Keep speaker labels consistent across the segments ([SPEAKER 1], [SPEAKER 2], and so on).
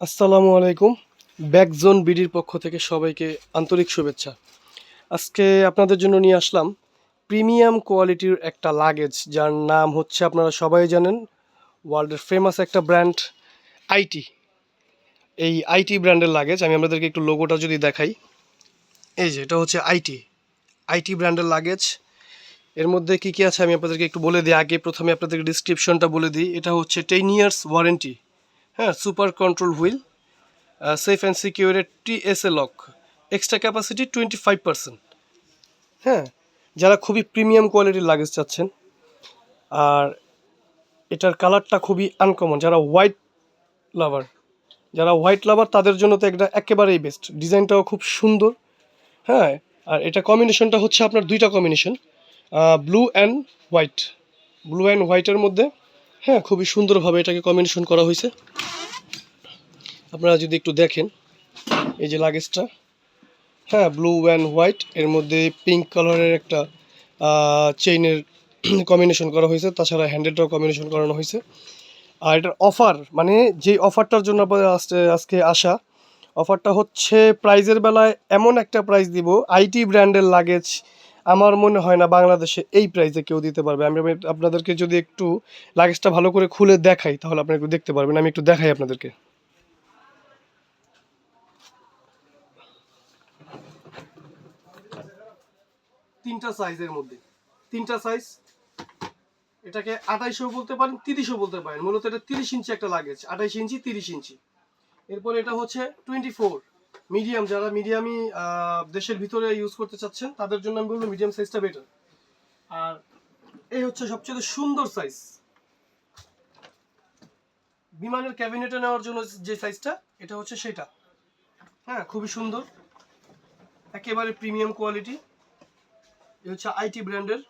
[SPEAKER 1] আসসালামু আলাইকুম, ব্যাকজোন বিডির পক্ষ থেকে সবাইকে আন্তরিক শুভেচ্ছা। আজকে আপনাদের জন্য নিয়ে আসলাম প্রিমিয়াম কোয়ালিটির একটা লাগেজ, যার নাম হচ্ছে, আপনারা সবাই জানেন, ওয়ার্ল্ডের ফেমাস একটা ব্র্যান্ড আইটি এই আইটি ব্র্যান্ডের লাগেজ, আমি আপনাদেরকে একটু লোগোটা যদি দেখাই। এই যে, এটা হচ্ছে আইটি আইটি ব্র্যান্ডের লাগেজ। এর মধ্যে কি কি আছে আমি আপনাদেরকে একটু বলে দিই। আগে প্রথমে আপনাদেরকে ডিসক্রিপশনটা বলে দিই। এটা হচ্ছে টেন ইয়ার্স ওয়ারেন্টি হ্যাঁ super control wheel safe and সিকিউরের TSA lock extra capacity twenty five percent হ্যাঁ যারা খুবই প্রিমিয়াম কোয়ালিটির লাগেজ চাচ্ছেন, আর এটার কালারটা খুবই আনকমন যারা হোয়াইট লাভার যারা হোয়াইট লাভার তাদের জন্য তো এটা একেবারেই বেস্ট ডিজাইনটাও খুব সুন্দর হ্যাঁ আর এটা কম্বিনেশনটা হচ্ছে আপনার দুইটা combination blue and white blue and হোয়াইটের মধ্যে হ্যাঁ খুবই সুন্দরভাবে এটাকে কম্বিনেশন করা হয়েছে। আপনারা যদি একটু দেখেন, এই যে লাগেজটা হ্যাঁ ব্লু অ্যান্ড হোয়াইট এর মধ্যে পিঙ্ক কালারের একটা চেইনের কম্বিনেশন করা হয়েছে, তাছাড়া হ্যান্ডেলটাও কম্বিনেশন করানো হয়েছে। আর এটার অফার মানে যে অফারটার জন্য আপনাদের আজকে আজকে আসা অফারটা হচ্ছে প্রাইজের বেলায় এমন একটা প্রাইস দিব আইটি ব্র্যান্ডের লাগেজ আমার মনে হয় না বাংলাদেশে এই প্রাইসে কেউ দিতে পারবে। আমি আপনাদেরকে যদি একটু লাগেজটা ভালো করে খুলে দেখাই, তাহলে আপনারা একটু দেখতে পারবেন। আমি একটু দেখাই আপনাদেরকে। তিনটা সাইজের মধ্যে। তিনটা সাইজ এটাকে আঠাইশও বলতে পারেন তিরিশও বলতে পারেন। মূলত এটা তিরিশ ইঞ্চি একটা লাগেজ আঠাইশ ইঞ্চি, তিরিশ ইঞ্চি। এরপর এটা হচ্ছে টোয়েন্টি ফোর মিডিয়াম, যারা মিডিয়ামই দেশের ভিতরে ইউজ করতে চাচ্ছেন, তাদের জন্য আমি বলব মিডিয়াম সাইজটা বেটার আর এই হচ্ছে সবচেয়ে সুন্দর সাইজ বিমানের ক্যাবিনেটে নেওয়ার জন্য যে সাইজটা এটা হচ্ছে সেটা। হ্যাঁ খুবই সুন্দর। একেবারে প্রিমিয়াম কোয়ালিটি এ হচ্ছে আইটি ব্র্যান্ডের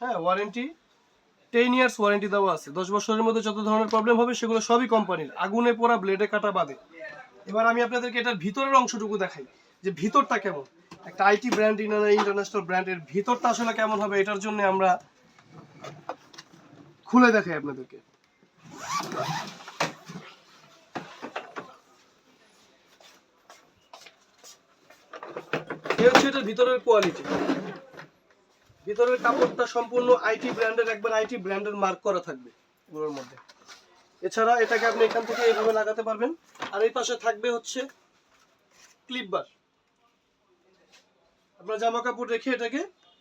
[SPEAKER 1] হ্যাঁ ওয়ারেন্টি টেন ইয়ার্স ওয়ারেন্টি দেওয়া আছে। দশ বছরের মধ্যে যত ধরনের প্রবলেম হবে, সেগুলো সবই কোম্পানির আগুনে পোড়া ব্লেডে কাটা বাদে। এবার আমি আপনাদেরকে এটার ভিতরের অংশটুকু দেখাই, যে ভিতরটা কেমন? একটা আইটি ব্র্যান্ড ইন্টারন্যাশনাল ব্র্যান্ডের ভিতরটা আসলে কেমন হবে এটার জন্য আমরা খুলে দেখাই আপনাদেরকে। হচ্ছে এটার ভিতরের কোয়ালিটি ভিতরের কাপড়টা সম্পূর্ণ আইটি ব্র্যান্ডের একবার আইটি ব্র্যান্ডের মার্ক করা থাকবে। এগুলোর মধ্যে। এছাড়া এটাকে আপনি এখান থেকে এইভাবে লাগাতে পারবেন। আর এই পাশে থাকবে হচ্ছে ক্লিপ বার আপনার জামা কাপড় রেখে এটাকে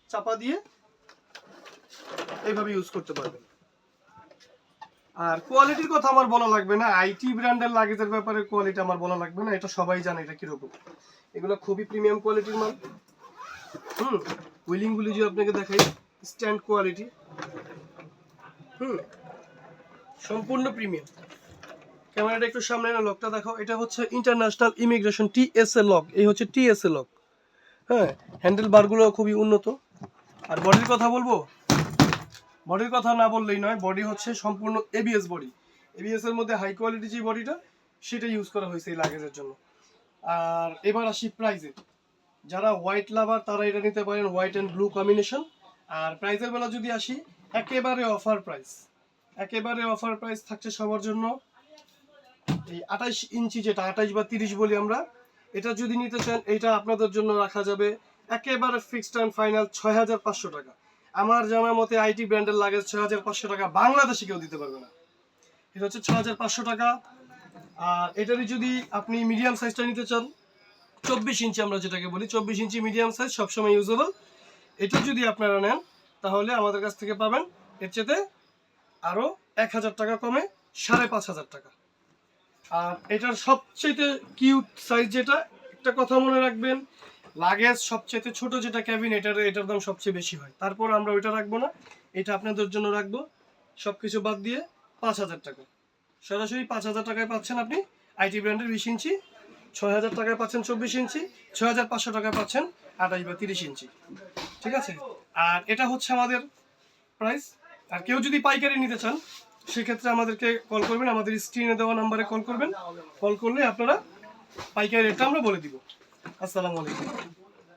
[SPEAKER 1] চাপা দিয়ে এইভাবে ইউজ করতে পারবেন। আর কোয়ালিটির কথা আমার বলা লাগবে না। আইটি ব্র্যান্ডের লাগেজের ব্যাপারে কোয়ালিটি আমার বলা লাগবে না। এটা সবাই জানে এটা কীরকম। এগুলো খুবই প্রিমিয়াম কোয়ালিটির মাল। হুম হুইলিংগুলি যদি আপনাকে দেখাই স্ট্যান্ড কোয়ালিটি হুম সম্পূর্ণ প্রিমিয়াম ক্যামেরাটা একটু সামনে না লকটা দেখো। এটা হচ্ছে ইন্টারন্যাশনাল ইমিগ্রেশন টিএসএ লক এই হচ্ছে টিএসএ লক হ্যাঁ হ্যান্ডেল বারগুলো খুবই উন্নত। আর বডির কথা বলব? বডির কথা না বললেই নয় বডি হচ্ছে সম্পূর্ণ এবিএস বডি এবিএস এর মধ্যে হাই কোয়ালিটি যে বডিটা সেটা ইউজ করা হয়েছে এই লাগেজের জন্য। আর এবার আসি প্রাইজে যারা হোয়াইট লাভার তারা এটা নিতে পারেন হোয়াইট অ্যান্ড ব্লু কম্বিনেশন আর প্রাইজের বেলা যদি আসি, একেবারে অফার প্রাইস একেবারে অফার প্রাইস থাকছে সবার জন্য। এই আঠাইশ ইঞ্চি যেটা, আঠাইশ বা তিরিশ বলি আমরা, এটা যদি নিতে চান, এটা আপনাদের জন্য রাখা যাবে একেবারে ফিক্সড অ্যান্ড ফাইনাল ছয় হাজার পাঁচশো টাকা। আমার জানা মতে আইটি ব্র্যান্ডের লাগেজ ছয় হাজার পাঁচশো টাকা, বাংলাদেশে কেউ দিতে পারবে না। এটা হচ্ছে ছয় হাজার পাঁচশো টাকা। আর এটারই যদি আপনি মিডিয়াম সাইজটা নিতে চান, চব্বিশ ইঞ্চি আমরা যেটাকে বলি, চব্বিশ ইঞ্চি মিডিয়াম সাইজ সবসময় ইউজেবল এটা যদি আপনারা নেন, তাহলে আমাদের কাছ থেকে পাবেন। এর চেতে আরও এক হাজার টাকা কমে সাড়ে পাঁচ হাজার টাকা। আর এটার সবচেয়ে কিউট সাইজ যেটা, একটা কথা মনে রাখবেন, লাগেজ সবচেয়ে ছোট যেটা ক্যাবিন, এটার এটার দাম সবচেয়ে বেশি হয়। তারপর আমরা ওইটা রাখব না, এটা আপনাদের জন্য রাখব সব কিছু বাদ দিয়ে পাঁচ হাজার টাকা। সরাসরি পাঁচ হাজার টাকায় পাচ্ছেন আপনি আইটি ব্র্যান্ডের বিশ ইঞ্চি, ছয় হাজার টাকায় পাচ্ছেন চব্বিশ ইঞ্চি, ছয় হাজার পাঁচশো টাকায় পাচ্ছেন আঠাশ বা তিরিশ ইঞ্চি। ঠিক আছে? আর এটা হচ্ছে আমাদের প্রাইস আর কেউ যদি পাইকারি নিতে চান, সেক্ষেত্রে আমাদেরকে কল করবেন, আমাদের স্ক্রিনে দেওয়া নাম্বারে কল করবেন। কল করলে আপনারা পাইকারি রেটটা আমরা বলে দিব। আসসালামু আলাইকুম।